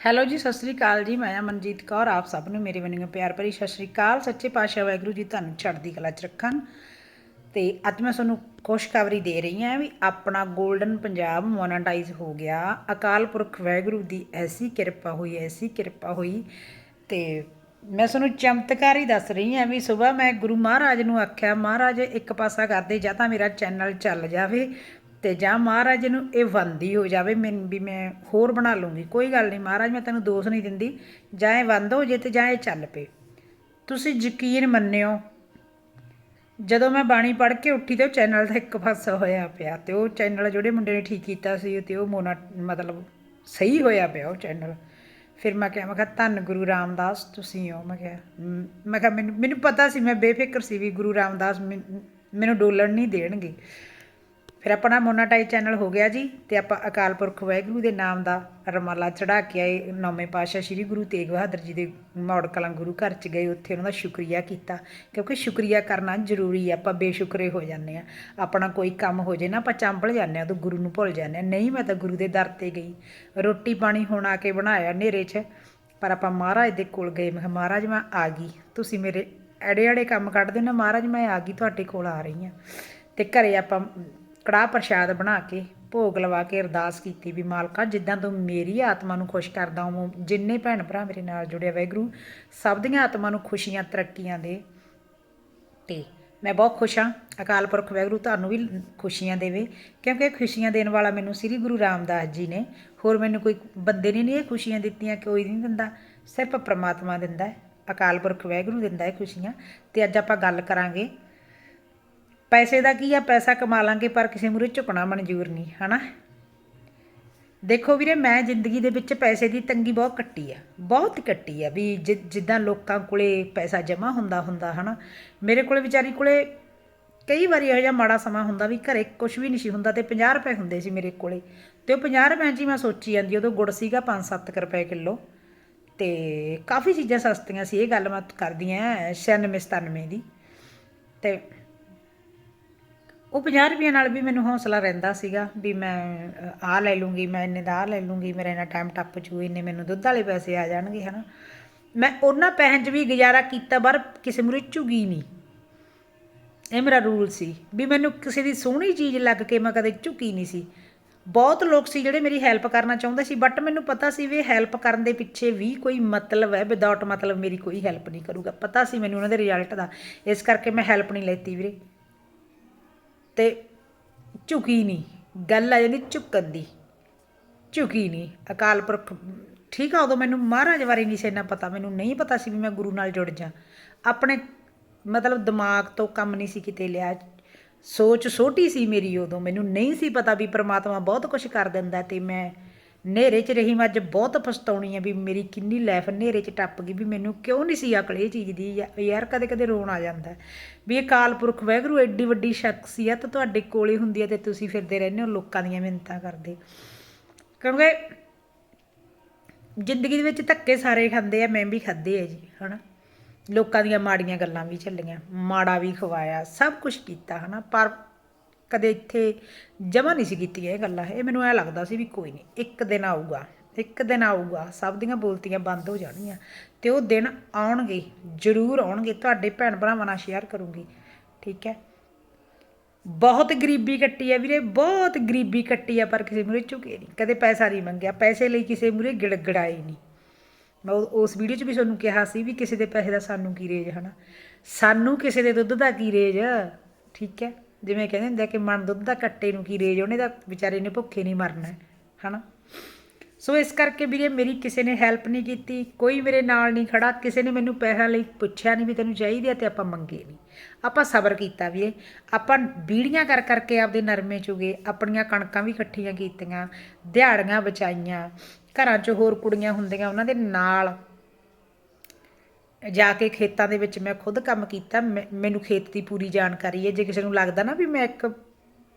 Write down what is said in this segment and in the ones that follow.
Hello ਜੀ, ਸਤਿ ਸ੍ਰੀ ਅਕਾਲ ਜੀ। ਮੈਂ ਹਾਂ ਮਨਜੀਤ ਕੌਰ, ਆਪ ਸਭ ਨੂੰ ਮੇਰੇ ਵੱਲੋਂ ਪਿਆਰ ਭਰੀ ਸਤਿ ਸ੍ਰੀ ਅਕਾਲ। ਸੱਚੇ ਪਾਤਸ਼ਾਹ ਵਾਹਿਗੁਰੂ ਜੀ ਤੁਹਾਨੂੰ ਚੜ੍ਹਦੀ ਕਲਾ ਚ ਰੱਖਣ। ਤੇ ਅੱਜ ਮੈਂ ਤੁਹਾਨੂੰ ਖੁਸ਼ਖਬਰੀ ਦੇ ਰਹੀ ਹਾਂ ਵੀ ਆਪਣਾ 골ਡਨ ਪੰਜਾਬ ਮੋਨੇਟਾਈਜ਼ ਹੋ ਗਿਆ। ਅਕਾਲ ਪੁਰਖ ਵਾਹਿਗੁਰੂ ਦੀ ਐਸੀ ਕਿਰਪਾ ਹੋਈ, ਐਸੀ ਕਿਰਪਾ ਹੋਈ। ਤੇ ਮੈਂ ਤੁਹਾਨੂੰ ਚਮਤਕਾਰੀ ਦੱਸ ਰਹੀ ਹਾਂ ਵੀ ਸਵੇਰ ਮੈਂ ਗੁਰੂ ਮਹਾਰਾਜ ਨੂੰ ਆਖਿਆ, ਮਹਾਰਾਜ, ਇੱਕ ਪਾਸਾ ਕਰਦੇ ਜਾਂ ਤਾਂ ਮੇਰਾ ਚੈਨਲ ਚੱਲ ਜਾਵੇ ਤੇ ਜਾਂ ਮਹਾਰਾਜ ਨੂੰ ਇਹ ਬੰਦੀ ਹੋ ਜਾਵੇ, ਮੈਂ ਵੀ ਮੈਂ ਹੋਰ ਬਣਾ ਲੂੰਗੀ। ਕੋਈ ਗੱਲ ਨਹੀਂ, ਮਹਾਰਾਜ ਮੈਂ ਤੈਨੂੰ ਦੋਸ਼ ਨਹੀਂ ਦਿੰਦੀ। ਜਾਂ ਇਹ ਵੰਦ ਹੋ ਜੇ ਤੇ ਜਾਂ ਇਹ ਚੱਲ ਪਏ। ਤੁਸੀਂ ਯਕੀਨ ਮੰਨਿਓ, ਜਦੋਂ ਮੈਂ ਬਾਣੀ ਪੜ੍ਹ ਕੇ ਉੱਠੀ ਤੇ ਉਹ ਚੈਨਲ ਦਾ ਇੱਕ ਪਾਸਾ ਹੋਇਆ ਪਿਆ ਤੇ ਉਹ ਚੈਨਲ ਜਿਹੜੇ ਮੁੰਡੇ ਨੇ ਠੀਕ ਕੀਤਾ ਸੀ, ਤੇ ਉਹ ਮੋਨਾ ਮਤਲਬ ਸਹੀ ਹੋਇਆ ਪਿਆ ਉਹ ਚੈਨਲ। ਫਿਰ ਮੈਂ ਕਿਹਾ ਮੈਂ ਕਿਹਾ, ਧੰਨ ਗੁਰੂ ਰਾਮਦਾਸ, ਤੁਸੀਂ ਹੋ। ਮੈਂ ਕਿਹਾ ਮੈਂ ਕਿਹਾ, ਮੈਨੂੰ ਮੈਨੂੰ ਪਤਾ ਸੀ, ਮੈਂ ਬੇਫਿਕਰ ਸੀ ਵੀ ਗੁਰੂ ਰਾਮਦਾਸ ਮੈਨੂੰ ਡੋਲਣ ਨਹੀਂ ਦੇਣਗੇ। ਫਿਰ ਆਪਣਾ ਮੋਨਾਟਾਈਜ਼ ਚੈਨਲ ਹੋ ਗਿਆ ਜੀ, ਤੇ ਆਪਾਂ ਅਕਾਲ ਪੁਰਖ ਵਾਹਿਗੁਰੂ ਦੇ ਨਾਮ ਦਾ ਰਮਾਲਾ ਚੜਾ ਕੇ ਆਏ, ਨੌਵੇਂ ਪਾਤਸ਼ਾਹ ਸ੍ਰੀ ਗੁਰੂ ਤੇਗ ਬਹਾਦਰ ਜੀ ਦੇ ਮੌੜ ਕਲਾਂ ਗੁਰੂ ਘਰ ਚ ਗਏ, ਉੱਥੇ ਉਹਨਾਂ ਦਾ ਸ਼ੁਕਰੀਆ ਕੀਤਾ, ਕਿਉਂਕਿ ਸ਼ੁਕਰੀਆ ਕਰਨਾ ਜ਼ਰੂਰੀ ਹੈ ਆਪਾਂ ਬੇਸ਼ੁਕਰੇ ਹੋ ਜਾਂਦੇ ਆ, ਆਪਣਾ ਕੋਈ ਕੰਮ ਹੋ ਜੇ ਨਾ, ਆਪਾਂ ਚੰਬਲ ਜਾਂਦੇ ਆ ਤਾਂ ਗੁਰੂ ਨੂੰ ਭੁੱਲ ਜਾਂਦੇ ਆ, ਨਹੀਂ ਮੈਂ ਤਾਂ ਗੁਰੂ ਦੇ ਦਰ ਤੇ ਗਈ, ਰੋਟੀ ਪਾਣੀ ਹੁਣ ਆ ਕੇ ਬਣਾਇਆ ਹਨੇਰੇ 'ਚ, ਪਰ ਆਪਾਂ ਮਹਾਰਾਜ ਦੇ ਕੋਲ ਗਏ, ਮੈਂ ਕਿਹਾ, ਮਹਾਰਾਜ, ਮੈਂ ਆ ਗਈ, ਤੁਸੀਂ ਮੇਰੇ ਐੜੇ ਐੜੇ ਕੰਮ ਕੱਢਦੇ ਨਾ, ਮਹਾਰਾਜ, ਮੈਂ ਆ ਗਈ, ਤੁਹਾਡੇ ਕੋਲ ਆ ਰਹੀ ਹਾਂ, ਤੇ ਘਰੇ ਆਪਾਂ ਕੜਾਹ ਪ੍ਰਸ਼ਾਦ ਬਣਾ ਕੇ, ਭੋਗ ਲਵਾ ਕੇ ਅਰਦਾਸ ਕੀਤੀ ਵੀ ਮਾਲਕਾ, ਜਿੱਦਾਂ ਤੂੰ ਮੇਰੀ ਆਤਮਾ ਨੂੰ ਖੁਸ਼ ਕਰਦਾ ਹਾਂ ਜਿੰਨੇ ਭੈਣ ਭਰਾ ਮੇਰੇ ਨਾਲ ਜੁੜਿਆ ਵਾਹਿਗੁਰੂ, ਸਭ ਦੀਆਂ ਆਤਮਾ ਨੂੰ ਖੁਸ਼ੀਆਂ, ਤਰੱਕੀਆਂ ਦੇ। ਤੇ ਮੈਂ ਬਹੁਤ ਖੁਸ਼ ਹਾਂ ਅਕਾਲ ਪੁਰਖ ਵਾਹਿਗੁਰੂ ਤੁਹਾਨੂੰ ਵੀ ਖੁਸ਼ੀਆਂ ਦੇਵੇ, ਕਿਉਂਕਿ ਖੁਸ਼ੀਆਂ ਦੇਣ ਵਾਲਾ ਮੈਨੂੰ ਸ੍ਰੀ ਗੁਰੂ ਰਾਮਦਾਸ ਜੀ ਨੇ, ਹੋਰ ਮੈਨੂੰ ਕੋਈ ਬੰਦੇ ਨੇ ਨਹੀਂ ਇਹ ਖੁਸ਼ੀਆਂ ਦਿੱਤੀਆਂ, ਕੋਈ ਨਹੀਂ ਦਿੰਦਾ, ਸਿਰਫ ਪ੍ਰਮਾਤਮਾ ਦਿੰਦਾ ਹੈ, ਅਕਾਲ ਪੁਰਖ ਵਾਹਿਗੁਰੂ ਦਿੰਦਾ ਹੈ ਖੁਸ਼ੀਆਂ। ਤੇ ਅੱਜ ਆਪਾਂ ਗੱਲ ਕਰਾਂਗੇ ਪੈਸੇ ਦਾ ਕੀ ਆ? ਪੈਸਾ ਕਮਾ ਲਾਂਗੇ, ਪਰ ਕਿਸੇ ਮੂਰੇ ਝੁਕਣਾ ਮਨਜ਼ੂਰ ਨਹੀਂ, ਹਨਾ? ਦੇਖੋ ਵੀਰੇ, ਮੈਂ ਜ਼ਿੰਦਗੀ ਦੇ ਵਿੱਚ ਪੈਸੇ ਦੀ ਤੰਗੀ ਬਹੁਤ ਕੱਟੀ ਆ। ਬਹੁਤ ਕੱਟੀ ਆ ਵੀ ਜਿ- ਜਿੱਦਾਂ ਲੋਕਾਂ ਕੋਲੇ ਪੈਸਾ ਜਮਾ ਹੁੰਦਾ ਹੁੰਦਾ, ਹਨਾ? ਮੇਰੇ ਕੋਲੇ ਵਿਚਾਰੀ ਕੋਲੇ ਕਈ ਵਾਰੀ ਇਹੋ ਜਿਹਾ ਮਾੜਾ ਸਮਾਂ ਹੁੰਦਾ ਵੀ ਘਰੇ ਕੁਝ ਵੀ ਨਹੀਂ ਸੀ ਹੁੰਦਾ ਤੇ 50 ਰੁਪਏ ਹੁੰਦੇ ਸੀ ਮੇਰੇ ਕੋਲੇ। ਤੇ ਉਹ 50 ਰੁਪਏ ਜੀ ਮੈਂ ਸੋਚੀ ਜਾਂਦੀ ਉਦੋਂ ਗੁੜ ਸੀਗਾ 5-7 ਰੁਪਏ ਕਿਲੋ। ਤੇ ਕਾਫੀ ਚੀਜ਼ਾਂ ਸਸਤੀਆਂ ਸੀ, ਇਹ ਗੱਲ ਮੈਂ ਕਰਦੀ ਆ 96 97 ਦੀ। ਤੇ ਉਹ 50 ਰੁਪਏ ਨਾਲ ਵੀ ਮੈਨੂੰ ਹੌਸਲਾ ਰਹਿੰਦਾ ਸੀਗਾ ਵੀ ਮੈਂ ਆਹ ਲੈ ਲੂੰਗੀ, ਮੈਂ ਇੰਨੇ ਦਾ ਆਹ ਲੈ ਲੂੰਗੀ, ਮੇਰਾ ਇੰਨਾ ਟਾਈਮ ਟੱਪ ਜੂ, ਇੰਨੇ ਮੈਨੂੰ ਦੁੱਧ ਵਾਲੇ ਪੈਸੇ ਆ ਜਾਣਗੇ, ਹਨਾ। ਮੈਂ ਉਹਨਾਂ ਪੈਸਿਆਂ 'ਚ ਵੀ ਗੁਜ਼ਾਰਾ ਕੀਤਾ, ਪਰ ਕਿਸੇ ਮੁਰੇ ਝੁਗੀ ਨਹੀਂ। ਇਹ ਮੇਰਾ ਰੂਲ ਸੀ ਵੀ ਮੈਨੂੰ ਕਿਸੇ ਦੀ ਸੋਹਣੀ ਚੀਜ਼ ਲੱਗ ਕੇ ਮੈਂ ਕਦੇ ਝੁਕੀ ਨਹੀਂ ਸੀ। ਬਹੁਤ ਲੋਕ ਸੀ ਜਿਹੜੇ ਮੇਰੀ ਹੈਲਪ ਕਰਨਾ ਚਾਹੁੰਦੇ ਸੀ ਬਟ ਮੈਨੂੰ ਪਤਾ ਸੀ ਵੀ ਹੈਲਪ ਕਰਨ ਦੇ ਪਿੱਛੇ ਵੀ ਕੋਈ ਮਤਲਬ ਹੈ ਵਿਦਆਊਟ ਮਤਲਬ ਮੇਰੀ ਕੋਈ ਹੈਲਪ ਨਹੀਂ ਕਰੂਗਾ। ਪਤਾ ਸੀ ਮੈਨੂੰ ਉਹਨਾਂ ਦੇ ਰਿਜ਼ਲਟ ਦਾ, ਇਸ ਕਰਕੇ ਮੈਂ ਹੈਲਪ ਨਹੀਂ ਲੈਤੀ ਵੀਰੇ। ਤੇ ਝੁਕੀ ਨਹੀਂ, ਗੱਲ ਆ ਜਾਂਦੀ ਝੁਕਣ ਦੀ। ਝੁਕੀ ਨਹੀਂ, ਅਕਾਲ ਪੁਰਖ, ਠੀਕ ਆ ਉਦੋਂ ਮੈਨੂੰ ਮਹਾਰਾਜ ਬਾਰੇ ਨਹੀਂ ਸੀ ਇੰਨਾ ਪਤਾ, ਮੈਨੂੰ ਨਹੀਂ ਪਤਾ ਸੀ ਵੀ ਮੈਂ ਗੁਰੂ ਨਾਲ ਜੁੜ ਜਾ। ਆਪਣੇ ਮਤਲਬ ਦਿਮਾਗ ਤੋਂ ਕੰਮ ਨਹੀਂ ਸੀ ਕਿਤੇ ਲਿਆ। ਸੋਚ ਛੋਟੀ ਸੀ ਮੇਰੀ ਉਦੋਂ, ਮੈਨੂੰ ਨਹੀਂ ਸੀ ਪਤਾ ਵੀ ਪ੍ਰਮਾਤਮਾ ਬਹੁਤ ਕੁਝ ਕਰ ਦਿੰਦਾ ਤੇ ਮੈਂ ਹਨੇਰੇ 'ਚ ਰਹੀ, ਮੈਂ ਅੱਜ ਬਹੁਤ ਪਛਤਾਉਣੀ ਆ ਵੀ ਮੇਰੀ ਕਿੰਨੀ ਲਾਈਫ ਹਨੇਰੇ 'ਚ ਟੱਪ ਗਈ, ਵੀ ਮੈਨੂੰ ਕਿਉਂ ਨਹੀਂ ਸੀ ਅਕਲ ਇਹ ਚੀਜ਼ ਦੀ, ਯਾ- ਯਾਰ ਕਦੇ ਕਦੇ ਰੋਣ ਆ ਜਾਂਦਾ ਵੀ ਇਹ ਕਾਲ ਪੁਰਖ ਵਾਹਿਗੁਰੂ ਐਡੀ ਵੱਡੀ ਸ਼ਖਸੀਅਤ ਤੁਹਾਡੇ ਕੋਲੇ ਹੁੰਦੀ ਹੈ ਤੇ ਤੁਸੀਂ ਫਿਰਦੇ ਰਹਿੰਦੇ ਹੋ, ਲੋਕਾਂ ਦੀਆਂ ਮਿੰਨਤਾਂ ਕਰਦੇ। ਕਿਉਂਕਿ ਜ਼ਿੰਦਗੀ ਦੇ ਵਿੱਚ ਧੱਕੇ ਸਾਰੇ ਖਾਂਦੇ ਆ, ਮੈਂ ਵੀ ਖਾਦੇ ਆ ਜੀ, ਹਨਾ। ਲੋਕਾਂ ਦੀਆਂ ਮਾੜੀਆਂ ਗੱਲਾਂ ਵੀ ਚੱਲੀਆਂ, ਮਾੜਾ ਵੀ ਖਵਾਇਆ, ਸਭ ਕੁਝ ਕੀਤਾ, ਹਨਾ। ਪਰ ਕਦੇ ਇੱਥੇ ਜਮਾ ਨਹੀਂ ਸੀ ਕੀਤੀ ਇਹ ਗੱਲਾਂ। ਇਹ ਮੈਨੂੰ ਐ ਲੱਗਦਾ ਸੀ ਵੀ ਕੋਈ ਨਹੀਂ, ਇੱਕ ਦਿਨ ਆਊਗਾ, ਇੱਕ ਦਿਨ ਆਊਗਾ, ਸਭ ਦੀਆਂ ਬੋਲਤੀਆਂ ਬੰਦ ਹੋ ਜਾਣਗੀਆਂ ਤੇ ਉਹ ਦਿਨ ਆਉਣਗੇ, ਜ਼ਰੂਰ ਆਉਣਗੇ, ਤੁਹਾਡੇ ਭੈਣ ਭਰਾਵਾਂ ਨਾਲ ਸ਼ੇਅਰ ਕਰੂੰਗੀ, ਠੀਕ ਹੈ? ਬਹੁਤ ਗਰੀਬੀ ਕੱਟੀ ਹੈ ਵੀਰੇ, ਬਹੁਤ ਗਰੀਬੀ ਕੱਟੀ ਹੈ, ਪਰ ਕਿਸੇ ਮੂਰੇ ਝੁਕੇ ਨਹੀਂ, ਕਦੇ ਪੈਸਾ ਨਹੀਂ ਮੰਗਿਆ, ਪੈਸੇ ਲਈ ਕਿਸੇ ਮੂਰੇ ਗਿੜਗੜਾਏ ਨਹੀਂ। ਮੈਂ ਉਹ- ਉਸ ਵੀਡੀਓ 'ਚ ਵੀ ਤੁਹਾਨੂੰ ਕਿਹਾ ਸੀ ਵੀ ਕਿਸੇ ਦੇ ਪੈਸੇ ਦਾ ਸਾਨੂੰ ਕੀ ਰੇਜ ਹਨਾ ਸਾਨੂੰ ਕਿਸੇ ਦੇ ਦੁੱਧ ਦਾ ਕੀ ਰੇਜ? ਠੀਕ ਹੈ? ਜਿਵੇਂ ਕਹਿੰਦੇ ਹੁੰਦੇ ਕਿ ਮਨ ਦੁੱਧ ਦਾ ਕੱਟੇ ਨੂੰ ਕੀ ਰੇਜ ਉਹਨੇ ਤਾਂ ਵਿਚਾਰੇ ਨੇ ਭੁੱਖੇ ਨਹੀਂ ਮਰਨਾ ਹੈ, ਹਨਾ? ਸੋ ਇਸ ਕਰਕੇ ਵੀਰੇ ਮੇਰੀ ਕਿਸੇ ਨੇ ਹੈਲਪ ਨਹੀਂ ਕੀਤੀ ਕੋਈ ਮੇਰੇ ਨਾਲ ਨਹੀਂ ਖੜਾ ਕਿਸੇ ਨੇ ਮੈਨੂੰ ਪੈਸਾ ਲਈ ਪੁੱਛਿਆ ਨਹੀਂ ਵੀ ਤੈਨੂੰ ਚਾਹੀਦੇ ਆ ਤੇ ਆਪਾਂ ਮੰਗੇ ਨਹੀਂ। ਆਪਾਂ ਸਬਰ ਕੀਤਾ ਵੀਰੇ ਆਪਾਂ ਬੀੜੀਆਂ ਕਰ ਕਰਕੇ ਆਪਦੇ ਨਰਮੇ ਚੁਗੇ ਆਪਣੀਆਂ ਕਣਕਾਂ ਵੀ ਇਕੱਠੀਆਂ ਕੀਤੀਆਂ ਦਿਹਾੜੀਆਂ ਬਚਾਈਆਂ ਘਰਾਂ 'ਚ ਹੋਰ ਕੁੜੀਆਂ ਹੁੰਦੀਆਂ ਉਹਨਾਂ ਦੇ ਨਾਲ ਜਾ ਕੇ ਖੇਤਾਂ ਦੇ ਵਿੱਚ ਮੈਂ ਖੁਦ ਕੰਮ ਕੀਤਾ, ਮੈਂ- ਮੈਨੂੰ ਖੇਤ ਦੀ ਪੂਰੀ ਜਾਣਕਾਰੀ ਹੈ। ਜੇ ਕਿਸੇ ਨੂੰ ਲੱਗਦਾ ਨਾ ਵੀ ਮੈਂ ਇੱਕ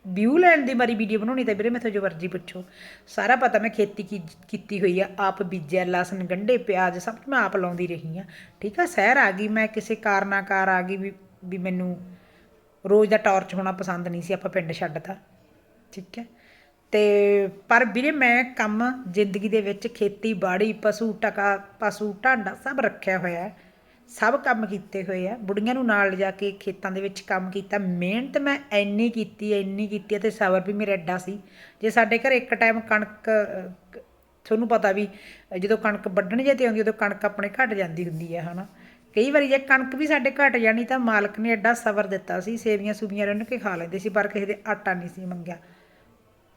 ਵਿਊ ਲੈਣ ਦੀ ਮਾਰੀ ਵੀਡੀਓ ਬਣਾਉਣੀ, ਤਾਂ ਵੀਰੇ ਮੈਥੋਂ ਜੋ ਮਰਜ਼ੀ ਪੁੱਛੋ। ਸਾਰਾ ਪਤਾ ਮੈਂ ਖੇਤੀ ਕੀ, ਕੀਤੀ ਹੋਈ ਆ। ਆਪ ਬੀਜਿਆ, ਲਸਣ, ਗੰਢੇ, ਪਿਆਜ਼, ਸਭ ਮੈਂ ਆਪ ਲਾਉਂਦੀ ਰਹੀ ਆ। ਠੀਕ ਆ, ਸ਼ਹਿਰ ਆ ਗਈ, ਮੈਂ ਕਿਸੇ ਕਾਰਨਾਕਾਰ ਆ ਗਈ ਵੀ ਵੀ ਮੈਨੂੰ ਰੋਜ਼ ਦਾ ਟਾਰਚ ਹੋਣਾ ਪਸੰਦ ਨਹੀਂ ਸੀ, ਆਪਾਂ ਪਿੰਡ ਛੱਡਤਾ। ਠੀਕ ਹੈ ਤੇ, ਪਰ ਵੀਰੇ ਮੈਂ ਕੰਮ ਜ਼ਿੰਦਗੀ ਦੇ ਵਿੱਚ ਖੇਤੀਬਾੜੀ ਪਸ਼ੂ, ਟਕਾ, ਪਸ਼ੂ, ਢਾਂਡਾ ਸਭ ਰੱਖਿਆ ਹੋਇਆ ਹੈ। ਸਭ ਕੰਮ ਕੀਤੇ ਹੋਏ ਆ। ਬੁੜੀਆਂ ਨੂੰ ਨਾਲ ਲਿਜਾ ਕੇ ਖੇਤਾਂ ਦੇ ਵਿੱਚ ਕੰਮ ਕੀਤਾ। ਮਿਹਨਤ ਮੈਂ ਇੰਨੀ ਕੀਤੀ ਇੰਨੀ ਕੀਤੀ ਹੈ ਤੇ ਸਬਰ ਵੀ ਮੇਰਾ ਐਡਾ ਸੀ। ਜੇ ਸਾਡੇ ਘਰ ਇੱਕ ਟਾਈਮ ਕਣਕ, ਤੁਹਾਨੂੰ ਪਤਾ ਵੀ, ਜਦੋਂ ਕਣਕ ਵੱਢਣ ਜੇ ਤੇ ਆਉਂਦੀ ਉਦੋਂ ਕਣਕ ਆਪਣੇ ਘਟ ਜਾਂਦੀ ਹੁੰਦੀ ਹੈ ਹਨਾ। ਕਈ ਵਾਰੀ ਜੇ ਕਣਕ ਵੀ ਸਾਡੇ ਘਟ ਜਾਣੀ ਤਾਂ ਮਾਲਕ ਨੇ ਐਡਾ ਸਬਰ ਦਿੱਤਾ ਸੀ ਸੇਵੀਆਂ ਸੂਵੀਆਂ ਰੰਨ ਕੇ ਖਾ ਲੈਂਦੇ ਸੀ, ਪਰ ਕਿਸੇ ਦੇ ਆਟਾ ਨਹੀਂ ਸੀ ਮੰਗਿਆ।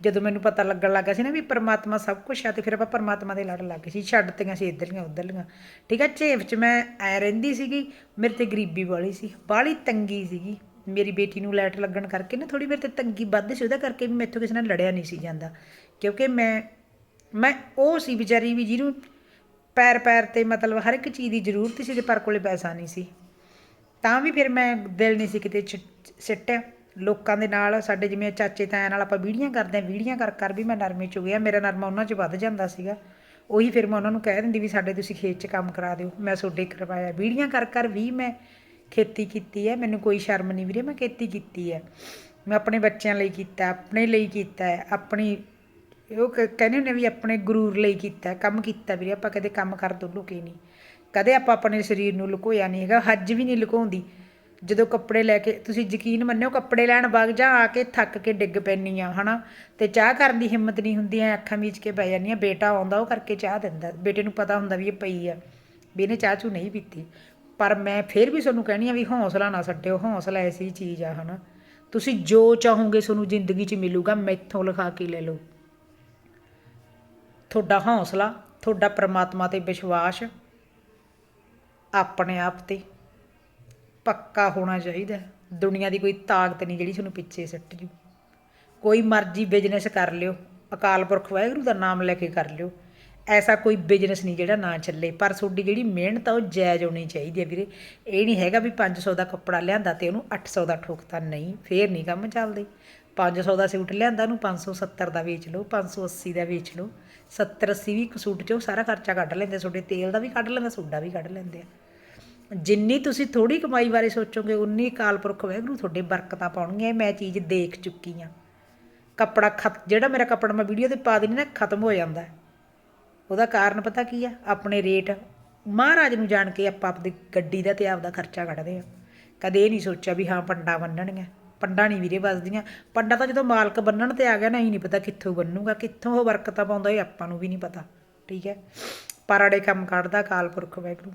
ਜਦੋਂ ਮੈਨੂੰ ਪਤਾ ਲੱਗਣ ਲੱਗਾ ਸੀ ਨਾ ਵੀ ਪਰਮਾਤਮਾ ਸਭ ਕੁਝ ਆ, ਤੇ ਫਿਰ ਆਪਾਂ ਪਰਮਾਤਮਾ ਦੇ ਲੜ ਲੱਗ ਗਏ ਸੀ ਛੱਡਤੀਆਂ ਸੀ ਇੱਧਰਲੀਆਂ ਉੱਧਰਲੀਆਂ ਠੀਕ ਆ ਝੇਪ 'ਚ ਮੈਂ ਐ ਰਹਿੰਦੀ ਸੀਗੀ, ਮੇਰੇ ਤੇ ਗਰੀਬੀ ਵਾਲੀ ਸੀ, ਬਾਹਲੀ ਤੰਗੀ ਸੀਗੀ। ਮੇਰੀ ਬੇਟੀ ਨੂੰ ਲੈਟ ਲੱਗਣ ਕਰਕੇ ਨਾ ਥੋੜੀ ਮੇਰੇ ਤੇ ਤੰਗੀ ਵੱਧ ਸੀ, ਉਹਦਾ ਕਰਕੇ ਵੀ ਮੈਥੋਂ ਕਿਸੇ ਨਾਲ ਲੜਿਆ ਨਹੀਂ ਸੀ ਜਾਂਦਾ। ਕਿਉਂਕਿ ਮੈਂ ਮੈਂ ਉਹ ਸੀ ਵਿਚਾਰੀ ਵੀ ਜਿਹਨੂੰ ਪੈਰ ਪੈਰ ਤੇ ਮਤਲਬ ਹਰ ਇੱਕ ਚੀਜ਼ ਦੀ ਜ਼ਰੂਰਤ ਸੀ ਤੇ ਪਰ ਕੋਲੇ ਪੈਸਾ ਨਹੀਂ ਸੀ। ਤਾਂ ਵੀ ਫਿਰ ਮੈਂ ਦਿਲ ਨਹੀਂ ਸੀ ਕਿਤੇ ਛ- ਸਿੱਟਿਆ ਲੋਕਾਂ ਦੇ ਨਾਲ, ਸਾਡੇ ਜਿਵੇਂ ਚਾਚੇ ਤਾਇਆਂ ਨਾਲ ਆਪਾਂ ਵੀਡੀਆਂ ਕਰਦੇ ਆਂ ਵੀਡੀਆਂ ਕਰ ਕਰ ਵੀ ਮੈਂ ਨਰਮੇ ਚ ਗਿਆ, ਮੇਰਾ ਨਰਮਾ ਉਹਨਾਂ 'ਚ ਵੱਧ ਜਾਂਦਾ ਸੀਗਾ। ਉਹੀ ਫਿਰ ਮੈਂ ਉਹਨਾਂ ਨੂੰ ਕਹਿ ਦਿੰਦੀ ਵੀ ਸਾਡੇ ਤੁਸੀਂ ਖੇਤ 'ਚ ਕੰਮ ਕਰਾ ਦਿਓ। ਮੈਂ ਤੁਹਾਡੇ ਕਰਵਾਇਆ ਵੀਡੀਆਂ ਕਰ ਕਰ ਵੀ ਮੈਂ ਖੇਤੀ ਕੀਤੀ ਹੈ। ਮੈਨੂੰ ਕੋਈ ਸ਼ਰਮ ਨਹੀਂ ਵੀਰੇ, ਮੈਂ ਖੇਤੀ ਕੀਤੀ ਹੈ। ਮੈਂ ਆਪਣੇ ਬੱਚਿਆਂ ਲਈ ਕੀਤਾ, ਆਪਣੇ ਲਈ ਕੀਤਾ ਹੈ। ਆਪਣੀ, ਉਹ ਕ- ਕਹਿੰਦੇ ਹੁੰਦੇ ਵੀ ਆਪਣੇ ਗਰੂਰ ਲਈ ਕੀਤਾ ਕੰਮ ਕੀਤਾ ਵੀਰੇ, ਆਪਾਂ ਕਦੇ ਕੰਮ ਕਰ ਦੋ ਲੁਕੇ ਨਹੀਂ। ਕਦੇ ਆਪਾਂ ਆਪਣੇ ਸਰੀਰ ਨੂੰ ਲੁਕੋਇਆ ਨਹੀਂ ਹੈਗਾ। ਹੱਜ ਵੀ ਨਹੀਂ ਲੁਕਾਉਂਦੀ। ਜਦੋਂ ਕੱਪੜੇ ਲੈ ਕੇ, ਤੁਸੀਂ ਯਕੀਨ ਮੰਨਿਓ ਕੱਪੜੇ ਲੈਣ ਵਗ ਜਾ, ਆ ਕੇ ਥੱਕ ਕੇ ਡਿੱਗ ਪੈਣੀ ਆ, ਹਨਾ? ਤੇ ਚਾਹ ਕਰਨ ਦੀ ਹਿੰਮਤ ਨਹੀਂ ਹੁੰਦੀ, ਐ ਅੱਖਾਂ ਮੀਚ ਕੇ ਪੈ ਜਾਂਦੀਆਂ ਬੇਟਾ ਆਉਂਦਾ, ਉਹ ਕਰਕੇ ਚਾਹ ਦਿੰਦਾ, ਬੇਟੇ ਨੂੰ ਪਤਾ ਹੁੰਦਾ ਵੀ ਇਹ ਪਈ ਆ, ਵੀ ਇਹਨੇ ਚਾਹ ਚੂ ਨਹੀਂ ਪੀਤੀ। ਪਰ ਮੈਂ ਫਿਰ ਵੀ ਤੁਹਾਨੂੰ ਕਹਿਣੀ ਆ ਵੀ ਹੌਸਲਾ ਨਾ ਛੱਡਿਓ ਹੌਸਲਾ ਐਸੀ ਚੀਜ਼ ਆ, ਹਨਾ? ਤੁਸੀਂ ਜੋ ਚਾਹੋਗੇ ਤੁਹਾਨੂੰ ਜ਼ਿੰਦਗੀ 'ਚ ਮਿਲੂਗਾ, ਮੈਥੋਂ ਲਿਖਾ ਕੇ ਲੈ ਲਓ। ਤੁਹਾਡਾ ਹੌਸਲਾ, ਤੁਹਾਡਾ ਪ੍ਰਮਾਤਮਾ ਤੇ ਵਿਸ਼ਵਾਸ ਆਪਣੇ ਆਪ ਤੇ। ਪੱਕਾ ਹੋਣਾ ਚਾਹੀਦਾ ਦੁਨੀਆ ਦੀ ਕੋਈ ਤਾਕਤ ਨਹੀਂ ਜਿਹੜੀ ਤੁਹਾਨੂੰ ਪਿੱਛੇ ਸੱਟ ਜੂ। ਕੋਈ ਮਰਜ਼ੀ ਬਿਜ਼ਨਸ ਕਰ ਲਿਓ। ਅਕਾਲ ਪੁਰਖ ਵਾਹਿਗੁਰੂ ਦਾ ਨਾਮ ਲੈ ਕੇ ਕਰ ਲਿਓ। ਐਸਾ ਕੋਈ ਬਿਜ਼ਨਸ ਨਹੀਂ ਜਿਹੜਾ ਨਾ ਚੱਲੇ। ਪਰ ਤੁਹਾਡੀ ਜਿਹੜੀ ਮਿਹਨਤ ਆ, ਉਹ ਜਾਇਜ਼ ਹੋਣੀ ਚਾਹੀਦੀ ਹੈ ਵੀਰੇ। ਇਹ ਨਹੀਂ ਹੈਗਾ ਵੀ 500 ਦਾ ਕੱਪੜਾ ਲਿਆਂਦਾ ਤੇ ਉਹਨੂੰ 800 ਦਾ ਠੋਕਤਾ। ਨਹੀਂ, ਫੇਰ ਨਹੀਂ ਕੰਮ ਚੱਲਦੇ। 500 ਦਾ ਸੂਟ ਲਿਆਂਦਾ ਉਹਨੂੰ 570 ਦਾ ਵੇਚ ਲਓ 580 ਦਾ ਵੇਚ ਲਓ। 70 80 ਵੀ ਇੱਕ ਸੂਟ 'ਚੋਂ ਸਾਰਾ ਖਰਚਾ ਕੱਢ ਲੈਂਦੇ ਤੁਹਾਡੇ ਤੇਲ ਦਾ ਵੀ ਕੱਢ ਲੈਂਦਾ ਸੂਟ ਵੀ ਕੱਢ ਲੈਂਦੇ ਆ। ਜਿੰਨੀ ਤੁਸੀਂ ਥੋੜੀ ਕਮਾਈ ਬਾਰੇ ਸੋਚੋਗੇ, ਉਨੀ ਕਾਲ ਪੁਰਖ ਵਾਹਿਗੁਰੂ ਤੁਹਾਡੇ ਬਰਕਤਾਂ ਪਾਉਣਗੀਆਂ। ਇਹ ਮੈਂ ਚੀਜ਼ ਦੇਖ ਚੁੱਕੀ ਆ ਕੱਪੜਾ ਖਤ, ਜਿਹੜਾ ਮੇਰਾ ਕੱਪੜਾ ਮੈਂ ਵੀਡੀਓ ਤੇ ਪਾ ਦਿੰਦੀ ਨਾ, ਖਤਮ ਹੋ ਜਾਂਦਾ। ਉਹਦਾ ਕਾਰਨ ਪਤਾ ਕੀ ਆ? ਆਪਣੇ ਰੇਟ, ਮਹਾਰਾਜ ਨੂੰ ਜਾਣ ਕੇ ਆਪਾਂ ਆਪਦੀ ਗੱਡੀ ਦਾ ਤੇ ਆਪਦਾ ਖਰਚਾ ਕੱਢਦੇ ਆ ਕਦੇ ਇਹ ਨਹੀਂ ਸੋਚਿਆ ਵੀ ਹਾਂ, ਪੰਡਾ ਬੰਨਣਗੇ ਪੰਡਾ ਨਹੀਂ ਵੀਰੇ ਵੱਜਦੀਆਂ ਪੰਡਾ ਤਾਂ ਜਦੋਂ ਮਾਲਕ ਬੰਨਣ ਤੇ ਆ ਗਿਆ ਨਾ ਹੀ ਨਹੀਂ ਪਤਾ ਕਿੱਥੋਂ ਬੰਨੂਗਾ, ਕਿੱਥੋਂ ਉਹ ਬਰਕਤਾਂ ਪਾਉਂਦਾ ਇਹ ਆਪਾਂ ਨੂੰ ਵੀ ਨਹੀਂ ਪਤਾ। ਠੀਕ ਹੈ? ਪਰ ਅੜੇ ਕੰਮ ਕੱਢਦਾ ਅਕਾਲ ਪੁਰਖ ਵਾਹਿਗੁਰੂ।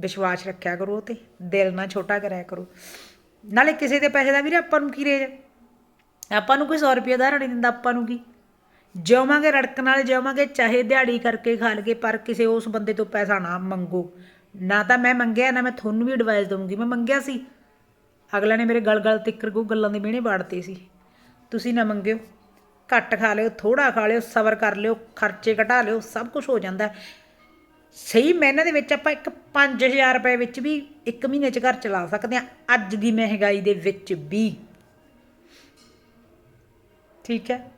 ਵਿਸ਼ਵਾਸ ਰੱਖਿਆ ਕਰੋ ਉਹ ਤੇ, ਦਿਲ ਨਾ ਛੋਟਾ ਕਰਿਆ ਕਰੋ। ਨਾਲੇ ਕਿਸੇ ਦੇ ਪੈਸੇ ਦਾ ਵੀਰੇ ਆਪਾਂ ਨੂੰ ਕੀ ਰੇਜ ਆਪਾਂ ਨੂੰ ਕੋਈ 100 ਰੁਪਏ ਦਾ ਨਹੀਂ ਦਿੰਦਾ, ਆਪਾਂ ਨੂੰ ਕੀ? ਜਿਉਵਾਂਗੇ ਰੜਕ ਨਾਲ ਜਿਉਵਾਂਗੇ, ਚਾਹੇ ਦਿਹਾੜੀ ਕਰਕੇ ਖਾ ਲਗੇ ਪਰ ਕਿਸੇ ਉਸ ਬੰਦੇ ਤੋਂ ਪੈਸਾ ਨਾ ਮੰਗੋ। ਨਾ ਤਾਂ ਮੈਂ ਮੰਗਿਆ, ਨਾ ਮੈਂ ਤੁਹਾਨੂੰ ਵੀ ਐਡਵਾਈਸ ਦਊਂਗੀ। ਮੈਂ ਮੰਗਿਆ ਸੀ। ਅਗਲਾ ਨੇ ਮੇਰੇ ਗਲ ਗਲ ਤਿੱਕਰ ਕੋ ਗੱਲਾਂ ਦੇ ਮਿਹਣੇ ਬਾੜਤੇ ਸੀ। ਤੁਸੀਂ ਨਾ ਮੰਗਿਓ। ਘੱਟ ਖਾ ਲਿਓ ਥੋੜਾ ਖਾ ਲਿਓ, ਸਬਰ ਕਰ ਲਿਓ, ਖਰਚੇ ਘਟਾ ਲਿਓ, ਸਭ ਕੁਝ ਹੋ ਜਾਂਦਾ। ਸਹੀ ਮਹੀਨੇ ਦੇ ਵਿੱਚ ਆਪਾਂ ਇੱਕ 5000 ਰੁਪਏ ਵਿੱਚ ਵੀ ਇੱਕ ਮਹੀਨੇ 'ਚ ਘਰ ਚਲਾ ਸਕਦੇ ਆ ਅੱਜ ਦੀ ਮਹਿੰਗਾਈ ਦੇ ਵਿੱਚ ਵੀ। ਠੀਕ ਹੈ?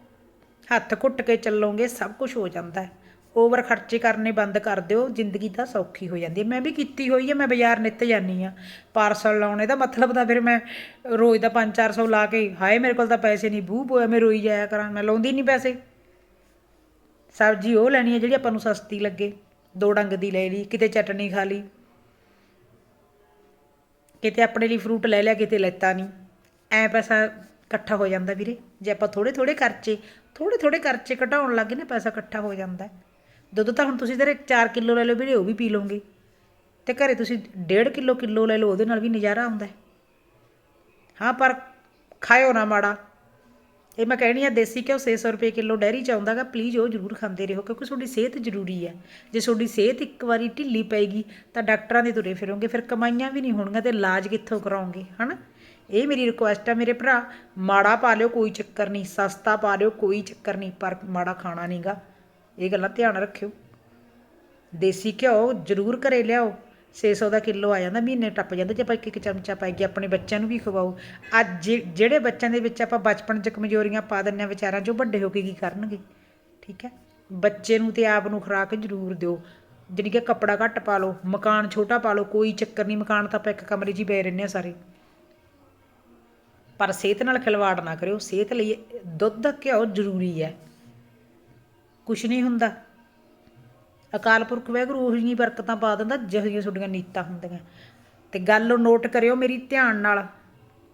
ਹੱਥ ਘੁੱਟ ਕੇ ਚੱਲੋਗੇ, ਸਭ ਕੁਝ ਹੋ ਜਾਂਦਾ ਹੈ। ਓਵਰ ਖਰਚੇ ਕਰਨੇ ਬੰਦ ਕਰ ਦਿਓ, ਜ਼ਿੰਦਗੀ ਤਾਂ ਸੌਖੀ ਹੋ ਜਾਂਦੀ ਹੈ। ਮੈਂ ਵੀ ਕੀਤੀ ਹੋਈ ਹੈ, ਮੈਂ ਬਾਜ਼ਾਰ ਨਿੱਤ ਜਾਂਦੀ ਆ ਪਾਰਸਲ ਲਾਉਣੇ ਦਾ ਮਤਲਬ ਤਾਂ ਫਿਰ ਮੈਂ ਰੋਜ਼ ਦਾ 5-400 ਲਾ ਕੇ, ਹਾਏ ਮੇਰੇ ਕੋਲ ਤਾਂ ਪੈਸੇ ਨਹੀਂ ਬੂ ਬੋਇਆ ਮੈਂ ਰੋਈ ਜਾਇਆ ਕਰਾਂ, ਮੈਂ ਲਾਉਂਦੀ ਨਹੀਂ ਪੈਸੇ। ਸਬਜ਼ੀ ਉਹ ਲੈਣੀ ਹੈ ਜਿਹੜੀ ਆਪਾਂ ਨੂੰ ਸਸਤੀ ਲੱਗੇ। ਦੋ ਡੰਗ ਦੀ ਲੈ ਲਈ, ਕਿਤੇ ਚਟਣੀ ਖਾ ਲਈ, ਕਿਤੇ ਆਪਣੇ ਲਈ ਫਰੂਟ ਲੈ ਲਿਆ, ਕਿਤੇ ਲੈਤਾ ਨਹੀਂ। ਐ ਪੈਸਾ ਇਕੱਠਾ ਹੋ ਜਾਂਦਾ ਵੀਰੇ, ਜੇ ਆਪਾਂ ਥੋੜੇ ਥੋੜੇ ਖਰਚੇ ਥੋੜੇ ਥੋੜੇ ਖਰਚੇ ਘਟਾਉਣ ਲੱਗੇ ਨਾ, ਪੈਸਾ ਇਕੱਠਾ ਹੋ ਜਾਂਦਾ। ਦੁੱਧ ਤਾਂ ਹੁਣ ਤੁਸੀਂ ਜਿਹੜੇ 4 ਕਿਲੋ ਲੈ ਲਓ ਵੀਰੇ, ਉਹ ਵੀ ਪੀ ਲਓਗੇ। ਤੇ ਘਰੇ ਤੁਸੀਂ 1.5 ਕਿਲੋ ਕਿਲੋ ਲੈ ਲਓ, ਉਹਦੇ ਨਾਲ ਵੀ ਨਜ਼ਾਰਾ ਆਉਂਦਾ। ਹਾਂ, ਪਰ ਖਾਇਓ ਨਾ ਮਾੜਾ। ਇਹ ਮੈਂ ਕਹਿਣੀ ਆ, ਦੇਸੀ ਘਿਓ 600 ਰੁਪਏ ਕਿਲੋ ਡੈਰੀ ਚ ਆਉਂਦਾਗਾ ਪਲੀਜ਼ ਉਹ ਜ਼ਰੂਰ ਖਾਂਦੇ ਰਹੋ, ਕਿਉਂਕਿ ਤੁਹਾਡੀ ਸਿਹਤ ਜ਼ਰੂਰੀ ਹੈ ਜੇ ਤੁਹਾਡੀ ਸਿਹਤ ਇੱਕ ਵਾਰੀ ਢਿੱਲੀ ਪੈਗੀ ਤਾਂ ਡਾਕਟਰਾਂ ਦੇ ਤੁਰੇ ਫਿਰੋਗੇ, ਫਿਰ ਕਮਾਈਆਂ ਵੀ ਨਹੀਂ ਹੋਣਗੀਆਂ ਤੇ ਇਲਾਜ ਕਿੱਥੋਂ ਕਰਾਓਗੇ ਹਨਾ? ਇਹ ਮੇਰੀ ਰਿਕੁਐਸਟ ਆ ਮੇਰੇ ਭਰਾ, ਮਾੜਾ ਪਾ ਲਿਓ, ਕੋਈ ਚੱਕਰ ਨਹੀਂ, ਸਸਤਾ ਪਾ ਲਿਓ, ਕੋਈ ਚੱਕਰ ਨਹੀਂ, ਪਰ ਮਾੜਾ ਖਾਣਾ ਨਹੀਂਗਾ ਇਹ ਗੱਲਾਂ ਧਿਆਨ ਰੱਖਿਓ। ਦੇਸੀ ਘਿਓ ਜ਼ਰੂਰ ਘਰੇ ਲਿਆਓ। 600 ਦਾ ਕਿਲੋ ਆ ਜਾਂਦਾ, ਮਹੀਨੇ ਟੱਪ ਜਾਂਦਾ, ਜੇ ਆਪਾਂ ਇੱਕ ਇੱਕ ਚਮਚਾ ਪਾਈ ਕੇ ਆਪਣੇ ਬੱਚਿਆਂ ਨੂੰ ਵੀ ਖਵਾਓ। ਅੱਜ ਜੇ- ਜਿਹੜੇ ਬੱਚਿਆਂ ਦੇ ਵਿੱਚ ਆਪਾਂ ਬਚਪਨ 'ਚ ਕਮਜ਼ੋਰੀਆਂ ਪਾ ਦਿੰਦੇ ਹਾਂ ਵਿਚਾਰਾਂ 'ਚ ਉਹ ਵੱਡੇ ਹੋ ਕੇ ਕੀ ਕਰਨਗੇ? ਠੀਕ ਹੈ? ਬੱਚੇ ਨੂੰ ਤੇ ਆਪ ਨੂੰ ਖੁਰਾਕ ਜ਼ਰੂਰ ਦਿਓ। ਜਿਹੜੀ ਕਿ ਕੱਪੜਾ ਘੱਟ ਪਾ ਲਓ, ਮਕਾਨ ਛੋਟਾ ਪਾ ਲਓ, ਕੋਈ ਚੱਕਰ ਨਹੀਂ, ਮਕਾਨ ਤਾਂ ਆਪਾਂ ਇੱਕ ਕਮਰੇ 'ਚ ਹੀ ਪਏ ਰਹਿੰਦੇ ਹਾਂ ਸਾਰੇ। ਪਰ ਸਿਹਤ ਨਾਲ ਖਿਲਵਾੜ ਨਾ ਕਰਿਓ। ਸਿਹਤ ਲਈ ਦੁੱਧ ਘਿਓ ਜ਼ਰੂਰੀ ਹੈ। ਕੁਛ ਨਹੀਂ ਹੁੰਦਾ। ਅਕਾਲ ਪੁਰਖ ਵਾਹਿਗੁਰੂ ਉਹੀ ਹੀ ਬਰਕਤਾਂ ਪਾ ਦਿੰਦਾ, ਜਿਹੋ ਜਿਹੀਆਂ ਤੁਹਾਡੀਆਂ ਨੀਤਾਂ ਹੁੰਦੀਆਂ। ਤੇ ਗੱਲ ਨੋਟ ਕਰਿਓ ਮੇਰੀ ਧਿਆਨ ਨਾਲ।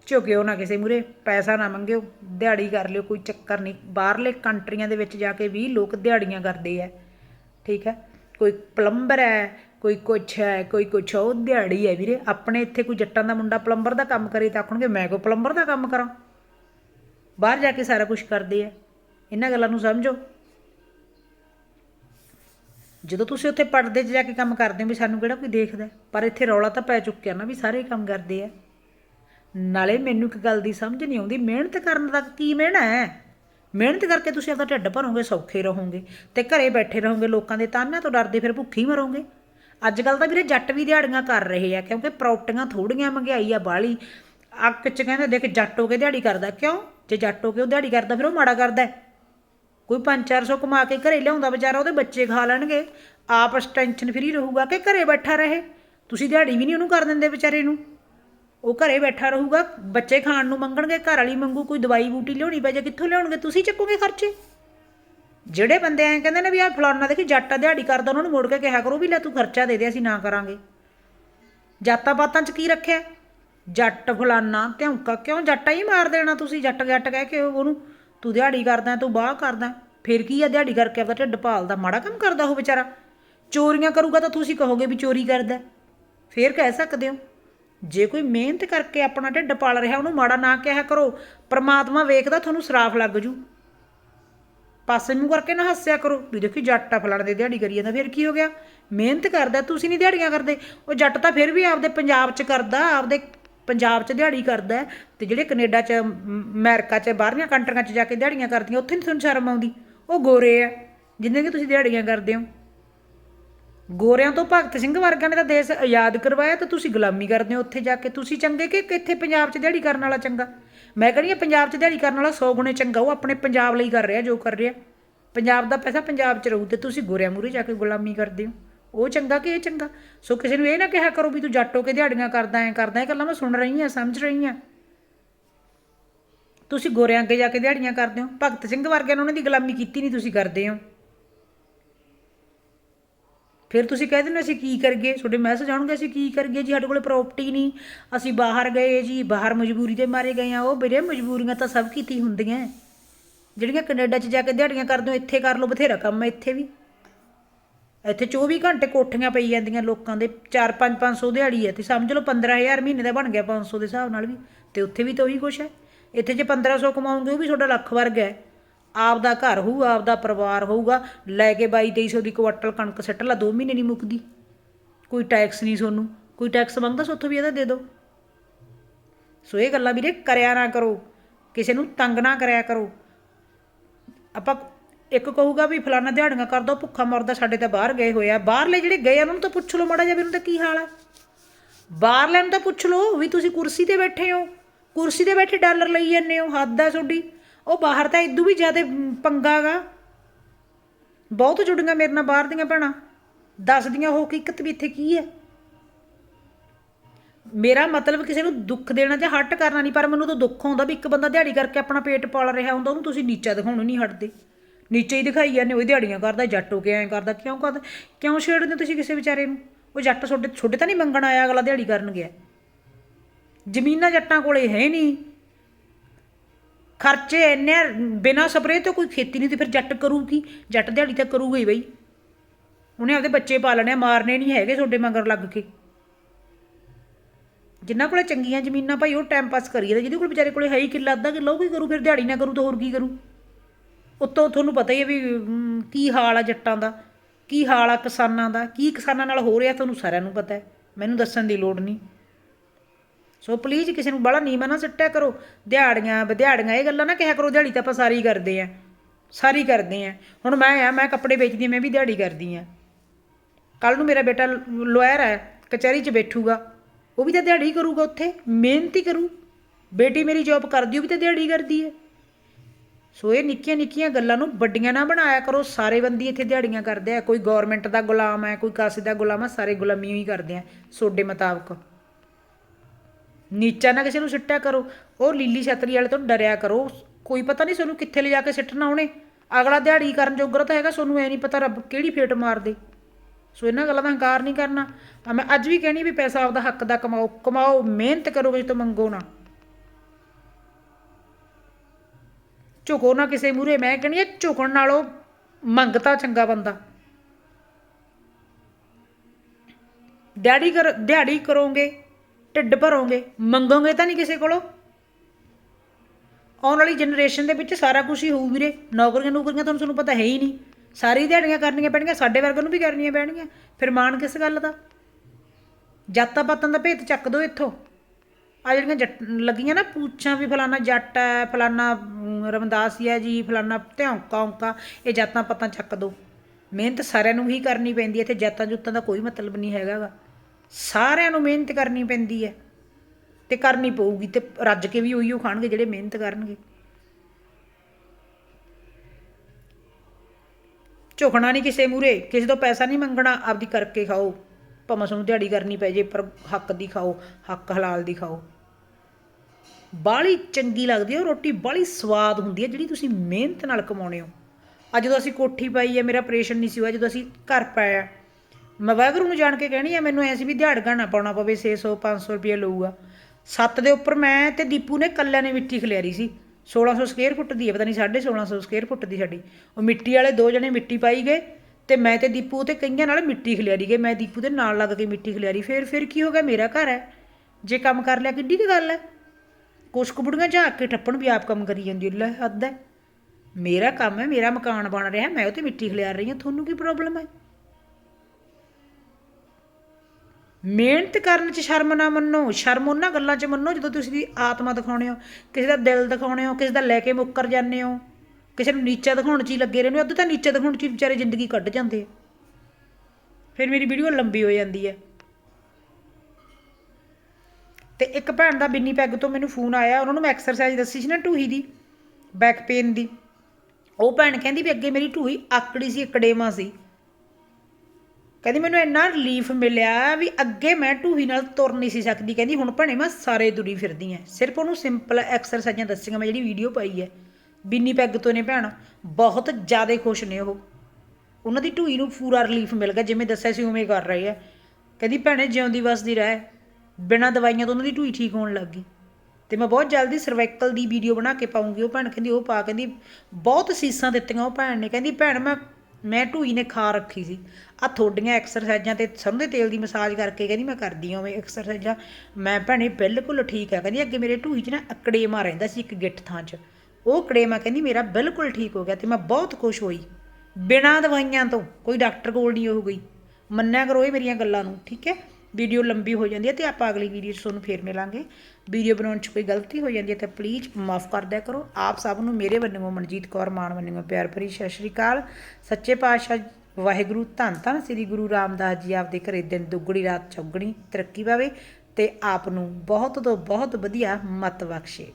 ਝੁਕਿਓ ਨਾ ਕਿਸੇ ਮੂਰੇ ਪੈਸਾ ਨਾ ਮੰਗਿਓ, ਦਿਹਾੜੀ ਕਰ ਲਿਓ, ਕੋਈ ਚੱਕਰ ਨਹੀਂ। ਬਾਹਰਲੇ ਕੰਟਰੀਆਂ ਦੇ ਵਿੱਚ ਜਾ ਕੇ ਵੀ ਲੋਕ ਦਿਹਾੜੀਆਂ ਕਰਦੇ ਆ। ਠੀਕ ਹੈ? ਕੋਈ ਪਲੰਬਰ ਹੈ, ਕੋਈ ਕੁਛ ਹੈ, ਕੋਈ ਕੁਛ, ਉਹ ਦਿਹਾੜੀ ਹੈ ਵੀਰੇ। ਆਪਣੇ ਇੱਥੇ ਕੋਈ ਜੱਟਾਂ ਦਾ ਮੁੰਡਾ ਪਲੰਬਰ ਦਾ ਕੰਮ ਕਰੇ ਤਾਂ ਆਖਣਗੇ, ਮੈਂ ਕੋਈ ਪਲੰਬਰ ਦਾ ਕੰਮ ਕਰਾਂ? ਬਾਹਰ ਜਾ ਕੇ ਸਾਰਾ ਕੁਝ ਕਰਦੇ ਆ। ਇਹਨਾਂ ਗੱਲਾਂ ਨੂੰ ਸਮਝੋ। ਜਦੋਂ ਤੁਸੀਂ ਉੱਥੇ ਪਰਦੇ 'ਚ ਜਾ ਕੇ ਕੰਮ ਕਰਦੇ ਹੋ ਵੀ ਸਾਨੂੰ ਕਿਹੜਾ ਕੋਈ ਦੇਖਦਾ ਪਰ ਇੱਥੇ ਰੌਲਾ ਤਾਂ ਪੈ ਚੁੱਕਿਆ ਨਾ ਵੀ ਸਾਰੇ ਕੰਮ ਕਰਦੇ ਆ। ਨਾਲੇ ਮੈਨੂੰ ਇੱਕ ਗੱਲ ਦੀ ਸਮਝ ਨਹੀਂ ਆਉਂਦੀ, ਮਿਹਨਤ ਕਰਨ ਦਾ ਕੀ ਮਿਹਣਾ ਹੈ? ਮਿਹਨਤ ਕਰਕੇ ਤੁਸੀਂ ਆਪਦਾ ਢਿੱਡ ਭਰੋਗੇ, ਸੌਖੇ ਰਹੋਗੇ ਤੇ ਘਰੇ ਬੈਠੇ ਰਹੋਗੇ ਲੋਕਾਂ ਦੇ ਤਾਨਿਆਂ ਤੋਂ ਡਰਦੇ ਫਿਰ ਭੁੱਖੀ ਮਰੋਗੇ। ਅੱਜ ਕੱਲ ਤਾਂ ਵੀਰੇ ਜੱਟ ਵੀ ਦਿਹਾੜੀਆਂ ਕਰ ਰਹੇ ਆ, ਕਿਉਂਕਿ ਪ੍ਰੋਪਰਟੀਆਂ ਥੋੜੀਆਂ ਮਹਿੰਗਾਈ ਆ ਬਾਲੀ ਅੱਕ ਚ ਕਹਿੰਦੇ ਦੇਖ ਜੱਟ ਹੋ ਕੇ ਦਿਹਾੜੀ ਕਰਦਾ, ਕਿਉਂ? ਜੇ ਜੱਟ ਹੋ ਕੇ ਉਹ ਦਿਹਾੜੀ ਕਰਦਾ, ਫਿਰ ਉਹ ਮਾੜਾ ਕਰਦਾ ਕੋਈ 5-400 ਕਮਾ ਕੇ ਘਰੇ ਲਿਆਉਂਦਾ ਵਿਚਾਰਾ, ਉਹਦੇ ਬੱਚੇ ਖਾ ਲੈਣਗੇ। ਆਪਸ ਟੈਨਸ਼ਨ ਫਰੀ ਰਹੂਗਾ ਕਿ ਘਰੇ ਬੈਠਾ ਰਹੇ। ਤੁਸੀਂ ਦਿਹਾੜੀ ਵੀ ਨਹੀਂ ਉਹਨੂੰ ਕਰ ਦਿੰਦੇ ਵਿਚਾਰੇ ਨੂੰ। ਉਹ ਘਰੇ ਬੈਠਾ ਰਹੂਗਾ, ਬੱਚੇ ਖਾਣ ਨੂੰ ਮੰਗਣਗੇ, ਘਰ ਵਾਲੀ ਮੰਗੂ ਕੋਈ ਦਵਾਈ ਬੂਟੀ ਲਿਆਉਣੀ ਪੈ ਜਾ, ਕਿੱਥੋਂ ਲਿਆਉਣਗੇ? ਤੁਸੀਂ ਚੱਕੋਗੇ ਖਰਚੇ? ਜਿਹੜੇ ਬੰਦੇ ਐਂ ਕਹਿੰਦੇ ਨੇ ਵੀ ਆ ਫਲਾਨਾ ਦੇਖੀ ਜੱਟ ਆ, ਦਿਹਾੜੀ ਕਰਦਾ, ਉਹਨਾਂ ਨੂੰ ਮੋੜ ਕੇ ਕਿਹਾ ਕਰੋ ਵੀ ਲੈ ਤੂੰ ਖਰਚਾ ਦੇ ਦੇ, ਅਸੀਂ ਨਾ ਕਰਾਂਗੇ। ਜਾਤਾਂ ਪਾਤਾਂ 'ਚ ਕੀ ਰੱਖਿਆ? ਜੱਟ ਫਲਾਨਾ ਧਿਉਂਕਾ ਕਿਉਂ ਜੱਟਾ ਹੀ ਮਾਰ ਦੇਣਾ ਤੁਸੀਂ? ਜੱਟ ਜੱਟ ਕਹਿ ਕੇ ਉਹਨੂੰ ਤੂੰ ਦਿਹਾੜੀ ਕਰਦਾ, ਤੂੰ ਬਾਹ ਕਰਦਾ, ਫਿਰ ਕੀ ਆ ਦਿਹਾੜੀ ਕਰਕੇ ਆਪਦਾ ਢਿੱਡ ਭਾਲਦਾ? ਮਾੜਾ ਕੰਮ ਕਰਦਾ ਉਹ ਵਿਚਾਰਾ। ਚੋਰੀਆਂ ਕਰੂਗਾ ਤਾਂ ਤੁਸੀਂ ਕਹੋਗੇ ਵੀ ਚੋਰੀ ਕਰਦਾ। ਫਿਰ ਕਹਿ ਸਕਦੇ ਹੋ। ਜੇ ਕੋਈ ਮਿਹਨਤ ਕਰਕੇ ਆਪਣਾ ਢਿੱਡ ਪਾਲ ਰਿਹਾ, ਉਹਨੂੰ ਮਾੜਾ ਨਾ ਕਿਹਾ ਕਰੋ, ਪ੍ਰਮਾਤਮਾ ਵੇਖਦਾ ਤੁਹਾਨੂੰ ਸਰਾਫ ਲੱਗ ਜੂ। ਪਾਸੇ ਨੂੰ ਕਰਕੇ ਨਾ ਹੱਸਿਆ ਕਰੋ, ਵੀ ਦੇਖੀ ਜੱਟ ਆ ਫਲਣ ਦੇ ਦਿਹਾੜੀ ਕਰੀ ਜਾਂਦਾ, ਫਿਰ ਕੀ ਹੋ ਗਿਆ? ਮਿਹਨਤ ਕਰਦਾ, ਤੁਸੀਂ ਨਹੀਂ ਦਿਹਾੜੀਆਂ ਕਰਦੇ। ਉਹ ਜੱਟ ਤਾਂ ਫਿਰ ਵੀ ਆਪਦੇ ਪੰਜਾਬ 'ਚ ਕਰਦਾ, ਆਪਦੇ ਪੰਜਾਬ 'ਚ ਦਿਹਾੜੀ ਕਰਦਾ ਹੈ, ਤੇ ਜਿਹੜੇ ਕੈਨੇਡਾ 'ਚ ਅਮ, ਅਮਰੀਕਾ 'ਚ ਬਾਹਰਲੀਆਂ ਕੰਟਰੀਆਂ 'ਚ ਜਾ ਕੇ ਦਿਹਾੜੀਆਂ ਕਰਦੀਆਂ ਉੱਥੇ ਨਹੀਂ ਤੁਹਾਨੂੰ ਸ਼ਰਮ ਆਉਂਦੀ? ਉਹ ਗੋਰੇ ਆ ਜਿੰਨੇ ਕਿ ਤੁਸੀਂ ਦਿਹਾੜੀਆਂ ਕਰਦੇ ਹੋ। ਗੋਰਿਆਂ ਤੋਂ ਭਗਤ ਸਿੰਘ ਵਰਗਿਆਂ ਨੇ ਤਾਂ ਦੇਸ਼ ਆਜ਼ਾਦ ਕਰਵਾਇਆ ਤੇ ਤੁਸੀਂ ਗੁਲਾਮੀ ਕਰਦੇ ਹੋ ਉੱਥੇ ਜਾ ਕੇ। ਤੁਸੀਂ ਚੰਗੇ ਕਿ ਇੱਥੇ ਪੰਜਾਬ 'ਚ ਦਿਹਾੜੀ ਕਰਨ ਵਾਲਾ ਚੰਗਾ? ਮੈਂ ਕਹਿੰਦੀ ਆ ਪੰਜਾਬ 'ਚ ਦਿਹਾੜੀ ਕਰਨ ਵਾਲਾ 100 ਗੁਣੇ ਚੰਗਾ ਉਹ ਆਪਣੇ ਪੰਜਾਬ ਲਈ ਕਰ ਰਿਹਾ ਜੋ ਕਰ ਰਿਹਾ। ਪੰਜਾਬ ਦਾ ਪੈਸਾ ਪੰਜਾਬ 'ਚ ਰਹੂ ਤੇ ਤੁਸੀਂ ਗੋਰਿਆਂ ਮੂਰੇ ਜਾ ਕੇ ਗੁਲਾਮੀ ਕਰਦੇ ਹੋ। ਉਹ ਚੰਗਾ ਕਿ ਇਹ ਚੰਗਾ। ਸੋ ਕਿਸੇ ਨੂੰ ਇਹ ਨਾ ਕਿਹਾ ਕਰੋ ਵੀ ਤੂੰ ਜੱਟ ਹੋ ਕੇ ਦਿਹਾੜੀਆਂ ਕਰਦਾ ਐ, ਕਰਦਾ ਇਹ ਗੱਲਾਂ ਮੈਂ ਸੁਣ ਰਹੀ ਹਾਂ, ਸਮਝ ਰਹੀ ਹਾਂ। ਤੁਸੀਂ ਗੋਰਿਆਂ ਅੱਗੇ ਜਾ ਕੇ ਦਿਹਾੜੀਆਂ ਕਰਦੇ ਹੋ। ਭਗਤ ਸਿੰਘ ਵਰਗਿਆਂ ਨੇ ਉਹਨਾਂ ਦੀ ਗੁਲਾਮੀ ਕੀਤੀ ਨਹੀਂ ਤੁਸੀਂ ਕਰਦੇ ਹੋ। ਫਿਰ ਤੁਸੀਂ ਕਹਿ ਦਿੰਦੇ ਅਸੀਂ ਕੀ ਕਰੀਏ? ਤੁਹਾਡੇ ਮੈਸੇਜ ਆਉਣਗੇ ਅਸੀਂ ਕੀ ਕਰੀਏ? ਜੀ, ਸਾਡੇ ਕੋਲੇ ਪ੍ਰਾਪਰਟੀ ਨਹੀਂ। ਅਸੀਂ ਬਾਹਰ ਗਏ ਜੀ, ਬਾਹਰ ਮਜਬੂਰੀ ਦੇ ਮਾਰੇ ਗਏ ਆ। ਉਹ ਵੀਰੇ ਮਜਬੂਰੀਆਂ ਤਾਂ ਸਭ ਕੀਤੀ ਹੁੰਦੀਆਂ। ਜਿਹੜੀਆਂ ਕੈਨੇਡਾ 'ਚ ਜਾ ਕੇ ਦਿਹਾੜੀਆਂ ਕਰਦੇ ਹੋ, ਇੱਥੇ ਕਰ ਲਓ, ਬਥੇਰਾ ਕੰਮ ਹੈ ਇੱਥੇ ਵੀ। ਇੱਥੇ 24 ਘੰਟੇ ਕੋਠੀਆਂ ਪਈ ਜਾਂਦੀਆਂ ਲੋਕਾਂ ਦੇ 4-5 500 ਦਿਹਾੜੀ ਹੈ ਤੇ ਸਮਝ ਲਓ 15000 ਮਹੀਨੇ ਦਾ ਬਣ ਗਿਆ 500 ਦੇ ਹਿਸਾਬ ਨਾਲ ਵੀ, ਤੇ ਉੱਥੇ ਵੀ ਤਾਂ ਉਹੀ ਕੁਛ ਹੈ। ਇੱਥੇ ਜੇ 1500 ਕਮਾਉਂਗੇ ਉਹ ਵੀ ਤੁਹਾਡਾ ਲੱਖ ਵਰਗਾ ਹੈ। ਆਪਦਾ ਘਰ ਹੋਊ, ਆਪਦਾ ਪਰਿਵਾਰ ਹੋਊਗਾ, ਲੈ ਕੇ 22 2300 ਦੀ ਕੁਆਟਲ ਕਣਕ ਸੱਟ ਲਾ 2 ਮਹੀਨੇ ਨਹੀਂ ਮੁੱਕਦੀ। ਕੋਈ ਟੈਕਸ ਨਹੀਂ ਤੁਹਾਨੂੰ ਕੋਈ ਟੈਕਸ ਮੰਗਦਾ ਸੋਥੋਂ ਵੀ ਇਹਦਾ ਦੇ ਦਿਓ ਸੋ ਇਹ ਗੱਲਾਂ ਵੀਰੇ ਕਰਿਆ ਨਾ ਕਰੋ, ਕਿਸੇ ਨੂੰ ਤੰਗ ਨਾ ਕਰਿਆ ਕਰੋ। ਆਪਾਂ ਇੱਕ ਕਹੂਗਾ ਵੀ ਫਲਾਣਾ ਦਿਹਾੜੀਆਂ ਕਰ ਦੋ ਭੁੱਖਾ ਮਰਦਾ, ਸਾਡੇ ਤਾਂ ਬਾਹਰ ਗਏ ਹੋਏ ਆ। ਬਾਹਰਲੇ ਜਿਹੜੇ ਗਏ ਆ, ਉਹਨਾਂ ਨੂੰ ਤਾਂ ਪੁੱਛ ਲਓ ਮਾੜਾ ਜਿਹਾ ਵੀ ਉਹਨਾਂ ਦਾ ਕੀ ਹਾਲ ਆ। ਬਾਹਰਲੇ ਨੂੰ ਤਾਂ ਪੁੱਛ ਲਓ ਵੀ ਤੁਸੀਂ ਕੁਰਸੀ ਤੇ ਬੈਠੇ ਹੋ। ਕੁਰਸੀ ਤੇ ਬੈਠੇ ਡਾਲਰ ਲਈ ਜਾਂਦੇ ਹੋ, ਹੱਦ ਆ ਤੁਹਾਡੀ। ਉਹ ਬਾਹਰ ਤਾਂ ਇਦੋਂ ਵੀ ਜ਼ਿਆਦਾ ਪੰਗਾਗਾ ਬਹੁਤ ਜੁੜੀਆਂ ਮੇਰੇ ਨਾਲ ਬਾਹਰ ਦੀਆਂ ਭੈਣਾਂ। ਦੱਸਦੀਆਂ ਹੋ ਕਿ ਇੱਕ ਵੀ ਇੱਥੇ ਕੀ ਹੈ। ਮੇਰਾ ਮਤਲਬ ਕਿਸੇ ਨੂੰ ਦੁੱਖ ਦੇਣਾ ਜਾਂ ਹੱਟ ਕਰਨਾ ਨਹੀਂ, ਪਰ ਮੈਨੂੰ ਤਾਂ ਦੁੱਖ ਆਉਂਦਾ ਵੀ ਇੱਕ ਬੰਦਾ ਦਿਹਾੜੀ ਕਰਕੇ ਆਪਣਾ ਪੇਟ ਪਾਲ ਰਿਹਾ ਹੁੰਦਾ, ਉਹਨੂੰ ਤੁਸੀਂ ਨੀਚਾ ਦਿਖਾਉਣੋਂ ਨਹੀਂ ਹਟਦੇ। ਨੀਚੇ ਹੀ ਦਿਖਾਈ ਜਾਂਦੇ ਉਹ ਦਿਹਾੜੀਆਂ ਕਰਦਾ ਜੱਟ ਹੋ ਕੇ ਐਂ ਕਰਦਾ ਕਿਉਂ ਕਰਦਾ? ਕਿਉਂ ਛੇੜਦੇ ਤੁਸੀਂ ਕਿਸੇ ਵਿਚਾਰੇ ਨੂੰ? ਉਹ ਜੱਟ ਛੋਡੇ ਛੋਡੇ ਤਾਂ ਨਹੀਂ ਮੰਗਣ ਆਇਆ ਅਗਲਾ ਦਿਹਾੜੀ ਕਰਨ ਗਿਆ। ਜ਼ਮੀਨਾਂ ਜੱਟਾਂ ਕੋਲੇ ਹੈ ਨਹੀਂ। ਖਰਚੇ ਇੰਨੇ ਆ, ਬਿਨਾਂ ਸਪਰੇਅ ਤੋਂ ਕੋਈ ਖੇਤੀ ਨਹੀਂ ਤੇ ਫਿਰ ਜੱਟ ਕਰੂਗੀ ਜੱਟ ਦਿਹਾੜੀ ਤਾਂ ਕਰੂਗਾ ਹੀ ਬਈ। ਉਹਨੇ ਆਪਦੇ ਬੱਚੇ ਪਾਲਣੇ ਮਾਰਨੇ ਨਹੀਂ ਹੈਗੇ ਤੁਹਾਡੇ ਮਗਰ ਲੱਗ ਕੇ। ਜਿਨ੍ਹਾਂ ਕੋਲੇ ਚੰਗੀਆਂ ਜ਼ਮੀਨਾਂ ਭਾਈ ਉਹ ਟਾਈਮ ਪਾਸ ਕਰੀਏ ਜਾਂਦੇ ਜਿਹਦੇ ਕੋਲ ਵਿਚਾਰੇ ਕੋਲੇ ਹੈ ਹੀ ਕਿੱਲਾ ਅੱਧਾ ਕਿੱਲਾ ਉਹ ਕੀ ਕਰੂ ਫਿਰ? ਦਿਹਾੜੀ ਨਾ ਕਰੂ ਤਾਂ ਹੋਰ ਕੀ ਕਰੂ? ਉੱਤੋਂ ਤੁਹਾਨੂੰ ਪਤਾ ਹੀ ਹੈ ਵੀ ਕੀ ਹਾਲ ਆ ਜੱਟਾਂ ਦਾ, ਕੀ ਹਾਲ ਆ ਕਿਸਾਨਾਂ ਦਾ, ਕੀ ਕਿਸਾਨਾਂ ਨਾਲ ਹੋ ਰਿਹਾ ਤੁਹਾਨੂੰ ਸਾਰਿਆਂ ਨੂੰ ਪਤਾ ਹੈ, ਮੈਨੂੰ ਦੱਸਣ ਦੀ ਲੋੜ ਨਹੀਂ। ਸੋ ਪਲੀਜ਼ ਕਿਸੇ ਨੂੰ ਬੜਾ ਨੀਮਾ ਨਾ ਸਿੱਟਿਆ ਕਰੋ, ਦਿਹਾੜੀਆਂ ਵਿਦਿਹਾੜੀਆਂ ਇਹ ਗੱਲਾਂ ਨਾ ਕਿਹਾ ਕਰੋ, ਦਿਹਾੜੀ ਤਾਂ ਆਪਾਂ ਸਾਰੀ ਕਰਦੇ ਆ ਸਾਰੀ ਕਰਦੇ ਆ ਹੁਣ ਮੈਂ ਆ, ਮੈਂ ਕੱਪੜੇ ਵੇਚਦੀ ਮੈਂ ਵੀ ਦਿਹਾੜੀ ਕਰਦੀ ਆ ਕੱਲ ਨੂੰ ਮੇਰਾ ਬੇਟਾ ਲੋਇਰ ਹੈ, ਕਚਹਿਰੀ 'ਚ ਬੈਠੂਗਾ, ਉਹ ਵੀ ਤਾਂ ਦਿਹਾੜੀ ਕਰੂਗਾ ਉੱਥੇ, ਮਿਹਨਤ ਹੀ ਕਰੂ। ਬੇਟੀ ਮੇਰੀ ਜੌਬ ਕਰਦੀ, ਉਹ ਵੀ ਤਾਂ ਦਿਹਾੜੀ ਕਰਦੀ ਹੈ। ਸੋ ਇਹ ਨਿੱਕੀਆਂ ਨਿੱਕੀਆਂ ਗੱਲਾਂ ਨੂੰ ਵੱਡੀਆਂ ਨਾ ਬਣਾਇਆ ਕਰੋ। ਸਾਰੇ ਬੰਦੀ ਇੱਥੇ ਦਿਹਾੜੀਆਂ ਕਰਦੇ ਆ। ਕੋਈ ਗਵਰਨਮੈਂਟ ਦਾ ਗੁਲਾਮ ਹੈ ਕੋਈ ਕਾਸੇ ਦਾ ਗੁਲਾਮ ਹੈ ਸਾਰੇ ਗੁਲਾਮੀ ਹੀ ਕਰਦੇ ਆ, ਸੋਡੇ ਮੁਤਾਬਕ। ਨੀਚਾ ਨਾ ਕਿਸੇ ਨੂੰ ਸਿੱਟਿਆ ਕਰੋ। ਉਹ ਲੀਲੀ ਛਤਰੀ ਵਾਲੇ ਤੋਂ ਡਰਿਆ ਕਰੋ। ਕੋਈ ਪਤਾ ਨਹੀਂ ਸਾਨੂੰ ਕਿੱਥੇ ਲਿਜਾ ਕੇ ਸਿੱਟਣਾ ਉਹਨੇ। ਅਗਲਾ ਦਿਹਾੜੀ ਕਰਨ ਜੋਗਰਾ ਤਾਂ ਹੈਗਾ ਤੁਹਾਨੂੰ ਐ ਨਹੀਂ ਪਤਾ ਰੱਬ ਕਿਹੜੀ ਫੇਟ ਮਾਰ ਦੇ ਸੋ ਇਹਨਾਂ ਗੱਲਾਂ ਦਾ ਹੰਕਾਰ ਨਹੀਂ ਕਰਨਾ। ਮੈਂ ਅੱਜ ਵੀ ਕਹਿਣੀ ਵੀ ਪੈਸਾ ਆਪਦਾ ਹੱਕ ਦਾ ਕਮਾਓ। ਕਮਾਓ, ਮਿਹਨਤ ਕਰੋ ਵਿੱਚ ਤੋਂ ਮੰਗੋ ਨਾ। ਝੁਕੋ ਨਾ ਕਿਸੇ ਮੂਰੇ ਮੈਂ ਕਹਿੰਦੀ ਆ, ਝੁਕਣ ਨਾਲੋਂ ਮੰਗਤਾ ਚੰਗਾ ਬੰਦਾ। ਦਿਹਾੜੀ ਕਰ, ਦਿਹਾੜੀ ਕਰੋਗੇ, ਢਿੱਡ ਭਰੋਗੇ, ਮੰਗੋਗੇ ਤਾਂ ਨਹੀਂ ਕਿਸੇ ਕੋਲੋਂ? ਆਉਣ ਵਾਲੀ ਜਨਰੇਸ਼ਨ ਦੇ ਵਿੱਚ ਸਾਰਾ ਕੁਝ ਹੀ ਹੋਊ ਵੀਰੇ। ਨੌਕਰੀਆਂ ਨੌਕਰੀਆਂ ਤੁਹਾਨੂੰ ਤੁਹਾਨੂੰ ਪਤਾ ਹੈ ਹੀ ਨਹੀਂ। ਸਾਰੀ ਦਿਹਾੜੀਆਂ ਕਰਨੀਆਂ ਪੈਣਗੀਆਂ, ਸਾਡੇ ਵਰਗ ਨੂੰ ਵੀ ਕਰਨੀਆਂ ਪੈਣਗੀਆਂ। ਫਿਰ ਮਾਣ ਕਿਸ ਗੱਲ ਦਾ? ਜਾਤਾਂ ਪਾਤਾਂ ਦਾ ਭੇਤ ਚੱਕ ਦੋ ਇੱਥੋਂ। ਆ ਜਿਹੜੀਆਂ ਜੱਟ ਲੱਗੀਆਂ ਨਾ ਪੂਛਾਂ ਵੀ ਫਲਾਨਾ ਜੱਟ ਹੈ ਫਲਾਨਾ ਅਮ, ਰਮਦਾਸੀਆ ਜੀ ਫਲਾਨਾ ਧਿਆਉਂਕਾ ਔਂਕਾ ਇਹ ਜਾਤਾਂ ਪਾਤਾਂ ਚੱਕ ਦੋ। ਮਿਹਨਤ ਸਾਰਿਆਂ ਨੂੰ ਹੀ ਕਰਨੀ ਪੈਂਦੀ ਹੈ ਤੇ ਜਾਤਾਂ ਜੁੱਤਾਂ ਦਾ ਕੋਈ ਮਤਲਬ ਨਹੀਂ ਹੈਗਾ ਗਾ। ਸਾਰਿਆਂ ਨੂੰ ਮਿਹਨਤ ਕਰਨੀ ਪੈਂਦੀ ਹੈ ਤੇ ਕਰਨੀ ਪਊਗੀ ਤੇ ਰੱਜ ਕੇ ਵੀ ਉਹੀਓ ਖਾਣਗੇ ਜਿਹੜੇ ਮਿਹਨਤ ਕਰਨਗੇ। ਝੁਕਣਾ ਨਹੀਂ ਕਿਸੇ ਮੂਰੇ ਕਿਸੇ ਤੋਂ ਪੈਸਾ ਨਹੀਂ ਮੰਗਣਾ ਆਪਦੀ ਕਰਕੇ ਖਾਓ। ਭਾਵੇਂ ਤੁਹਾਨੂੰ ਦਿਹਾੜੀ ਕਰਨੀ ਪੈ ਜੇ ਪਰ ਹੱਕ ਦੀ ਖਾਓ ਹੱਕ ਹਲਾਲ ਦੀ ਖਾਓ। ਬਾਹਲੀ ਚੰਗੀ ਲੱਗਦੀ ਹੈ, ਉਹ ਰੋਟੀ ਬਾਹਲੀ ਸਵਾਦ ਹੁੰਦੀ ਹੈ ਜਿਹੜੀ ਤੁਸੀਂ ਮਿਹਨਤ ਨਾਲ ਕਮਾਉਣੇ ਹੋ। ਅੱਜ ਜਦੋਂ ਅਸੀਂ ਕੋਠੀ ਪਾਈ ਹੈ, ਮੇਰਾ ਆਪਰੇਸ਼ਨ ਨਹੀਂ ਸੀ ਹੋਇਆ, ਜਦੋਂ ਅਸੀਂ ਘਰ ਪਾਇਆ ਮੈਂ ਵਾਹਿਗੁਰੂ ਨੂੰ ਜਾਣ ਕੇ ਕਹਿਣੀ ਆ, ਮੈਨੂੰ ਐ ਸੀ ਵੀ ਦਿਹਾੜਗਾ ਨਾ ਪਾਉਣਾ ਪਵੇ 600 500 ਰੁਪਏ ਲਊਗਾ। ਸੱਤ ਦੇ ਉੱਪਰ ਮੈਂ ਤੇ ਦੀਪੂ ਨੇ ਕੱਲਿਆਂ ਨੇ ਮਿੱਟੀ ਖਲਿਆਰੀ ਸੀ। 1600 ਸਕੁਅਰ ਫੁੱਟ ਦੀ ਹੈ, ਪਤਾ ਨਹੀਂ 1650 ਸਕੁਅਰ ਫੁੱਟ ਦੀ ਸਾਡੀ। ਉਹ ਮਿੱਟੀ ਵਾਲੇ ਦੋ ਜਣੇ ਮਿੱਟੀ ਪਾਈ ਗਏ ਤੇ ਮੈਂ ਤੇ ਦੀਪੂ ਤੇ ਕਈਆਂ ਨਾਲ ਮਿੱਟੀ ਖਲਿਆਰੀ ਗਏ। ਮੈਂ ਦੀਪੂ ਦੇ ਨਾਲ ਲੱਗ ਕੇ ਮਿੱਟੀ ਖਲਿਆਰੀ ਫਿਰ ਫਿਰ ਕੀ ਹੋ ਗਿਆ? ਮੇਰਾ ਘਰ ਹੈ। ਜੇ ਕੰਮ ਕਰ ਲਿਆ ਕਿੱਡੀ ਕੀ ਗੱਲ ਹੈ? ਕੁਛ ਕੁ ਬੁੜੀਆਂ ਝਾਕ ਕੇ ਠੱਪਣ ਵੀ ਆਪ ਕੰਮ ਕਰੀ ਜਾਂਦੀ, ਲੈ ਹੱਦ ਹੈ ਮੇਰਾ ਕੰਮ ਹੈ ਮੇਰਾ ਮਕਾਨ ਬਣ ਰਿਹਾ ਮੈਂ ਉਹ ਤੇ ਮਿੱਟੀ ਖਲਿਆਰ ਰਹੀ ਹਾਂ, ਤੁਹਾਨੂੰ ਕੀ ਪ੍ਰੋਬਲਮ ਹੈ ਮਿਹਨਤ ਕਰਨ 'ਚ ਸ਼ਰਮ ਨਾ ਮੰਨੋ, ਸ਼ਰਮ ਉਹਨਾਂ ਗੱਲਾਂ 'ਚ ਮੰਨੋ ਜਦੋਂ ਤੁਸੀਂ ਆਤਮਾ ਦਿਖਾਉਣੇ ਹੋ, ਕਿਸੇ ਦਾ ਦਿਲ ਦਿਖਾਉਣੇ ਹੋ, ਕਿਸੇ ਦਾ ਲੈ ਕੇ ਮੁੱਕਰ ਜਾਂਦੇ ਹੋ, ਕਿਸੇ ਨੂੰ ਨੀਚਾ ਦਿਖਾਉਣ 'ਚ ਹੀ ਲੱਗੇ ਰਹਿੰਦੇ ਹੋ, ਅੱਧ ਤਾਂ ਨੀਚਾ ਦਿਖਾਉਣ 'ਚ ਹੀ ਵਿਚਾਰੇ ਜ਼ਿੰਦਗੀ ਕੱਢ ਜਾਂਦੇ ਆ। ਫਿਰ ਮੇਰੀ ਵੀਡੀਓ ਲੰਬੀ ਹੋ ਜਾਂਦੀ ਹੈ ਤੇ ਇੱਕ ਭੈਣ ਦਾ ਬਿੰਨੀ ਪੈਗ ਤੋਂ ਮੈਨੂੰ ਫੋਨ ਆਇਆ, ਉਹਨਾਂ ਨੂੰ ਮੈਂ ਐਕਸਰਸਾਈਜ਼ ਦੱਸੀ ਸੀ ਨਾ ਢੂਹੀ ਦੀ ਬੈਕ ਪੇਨ ਦੀ। ਉਹ ਭੈਣ ਕਹਿੰਦੀ ਵੀ ਅੱਗੇ ਮੇਰੀ ਢੂਹੀ ਆਕੜੀ ਸੀ ਇਕੜੇਮਾ ਸੀ। ਕਹਿੰਦੀ ਮੈਨੂੰ ਇੰਨਾ ਰਿਲੀਫ ਮਿਲਿਆ ਵੀ ਅੱਗੇ ਮੈਂ ਢੂਹੀ ਨਾਲ ਤੁਰ ਨਹੀਂ ਸੀ ਸਕਦੀ। ਕਹਿੰਦੀ ਹੁਣ ਭਣੇ ਮੈਂ ਸਾਰੇ ਤੁਰੀ ਫਿਰਦੀ ਐ ਸਿਰਫ ਉਹਨੂੰ ਸਿੰਪਲ ਐਕਸਰਸਾਈਜ਼ਾਂ ਦੱਸੀਆਂ, ਮੈਂ ਜਿਹੜੀ ਵੀਡੀਓ ਪਾਈ ਐ ਬਿੰਨੀ ਪੈਗ ਤੋਂ ਨੇ ਭੈਣ, ਬਹੁਤ ਜ਼ਿਆਦਾ ਖੁਸ਼ ਨੇ ਉਹ। ਉਹਨਾਂ ਦੀ ਢੂਹੀ ਨੂੰ ਪੂਰਾ ਰਿਲੀਫ ਮਿਲ ਗਿਆ, ਜਿਵੇਂ ਦੱਸਿਆ ਸੀ ਉਵੇਂ ਕਰ ਰਹੀ ਆ। ਕਹਿੰਦੀ ਭੈਣੇ ਜਿਉਂਦੀ ਵਸਦੀ ਰਹਿ। ਬਿਨਾਂ ਦਵਾਈਆਂ ਤੋਂ ਉਹਨਾਂ ਦੀ ਢੂਈ ਠੀਕ ਹੋਣ ਲੱਗ ਗਈ। ਤੇ ਮੈਂ ਬਹੁਤ ਜਲਦੀ ਸਰਵਾਈਕਲ ਦੀ ਵੀਡੀਓ ਬਣਾ ਕੇ ਪਾਉਂਗੀ। ਉਹ ਭੈਣ ਕਹਿੰਦੀ, ਉਹ ਪਾ, ਕਹਿੰਦੀ, ਬਹੁਤ ਸੀਸਾਂ ਦਿੱਤੀਆਂ ਉਹ ਭੈਣ ਨੇ। ਕਹਿੰਦੀ, ਭੈਣ, ਮੈਂ ਮੈਂ ਢੂਈ ਨੇ ਖਾ ਰੱਖੀ ਸੀ। ਆ ਤੁਹਾਡੀਆਂ ਐਕਸਰਸਾਈਜ਼ਾਂ ਤੇ ਸਰੋਂ ਦੇ ਤੇਲ ਦੀ ਮਸਾਜ ਕਰਕੇ ਕਹਿੰਦੀ, ਮੈਂ ਕਰਦੀ ਹਾਂ ਉਹ ਐਕਸਰਸਾਈਜ਼ਾਂ ਮੈਂ ਭੈਣੇ ਬਿਲਕੁਲ ਠੀਕ ਹੈ। ਕਹਿੰਦੀ, ਅੱਗੇ ਮੇਰੇ ਢੂਈ 'ਚ ਨਾ ਅਕੜੇਮਾ ਰਹਿੰਦਾ ਸੀ ਇੱਕ ਗਿੱਠ ਥਾਂ 'ਚ। ਉਹ ਕੜੇਮਾ ਕਹਿੰਦੀ, ਮੇਰਾ ਬਿਲਕੁਲ ਠੀਕ ਹੋ ਗਿਆ ਤੇ ਮੈਂ ਬਹੁਤ ਖੁਸ਼ ਹੋਈ। ਬਿਨਾਂ ਦਵਾਈਆਂ ਤੋਂ ਕੋਈ ਡਾਕਟਰ ਕੋਲ ਨਹੀਂ ਹੋ ਗਈ। ਮੰਨਿਆ ਕਰੋ ਇਹ ਮੇਰੀਆਂ ਗੱਲਾਂ ਨੂੰ, ਠੀਕ ਹੈ? ਵੀਡੀਓ ਲੰਬੀ ਹੋ ਜਾਂਦੀ ਹੈ ਤੇ ਆਪਾਂ ਅਗਲੀ ਵੀਡੀਓ 'ਚ ਤੁਹਾਨੂੰ ਫੇਰ ਮਿਲਾਂਗੇ। ਵੀਡੀਓ ਬਣਾਉਣ 'ਚ ਕੋਈ ਗਲਤੀ ਹੋ ਜਾਂਦੀ ਹੈ ਤਾਂ ਪਲੀਜ਼ ਮਾਫ ਕਰ ਦਿਆ ਕਰੋ। ਆਪ ਸਭ ਨੂੰ ਮੇਰੇ ਵੱਲੋਂ ਮਨਜੀਤ ਕੌਰ, ਮਾਨ ਵੱਲੋਂ ਪਿਆਰ ਭਰੀ ਸਤਿ ਸ਼੍ਰੀ ਅਕਾਲ। ਸੱਚੇ ਪਾਤਸ਼ਾਹ ਵਾਹਿਗੁਰੂ, ਧੰਨ ਧੰਨ ਸ੍ਰੀ ਗੁਰੂ ਰਾਮਦਾਸ ਜੀ, ਆਪਦੇ ਘਰੇ ਦਿਨ ਦੁੱਗਣੀ, ਰਾਤ ਚੌਗਣੀ ਤਰੱਕੀ ਪਾਵੇ ਤੇ ਆਪ ਨੂੰ ਬਹੁਤ ਤੋਂ ਬਹੁਤ ਵਧੀਆ ਮਤ ਬਖਸ਼ੇ।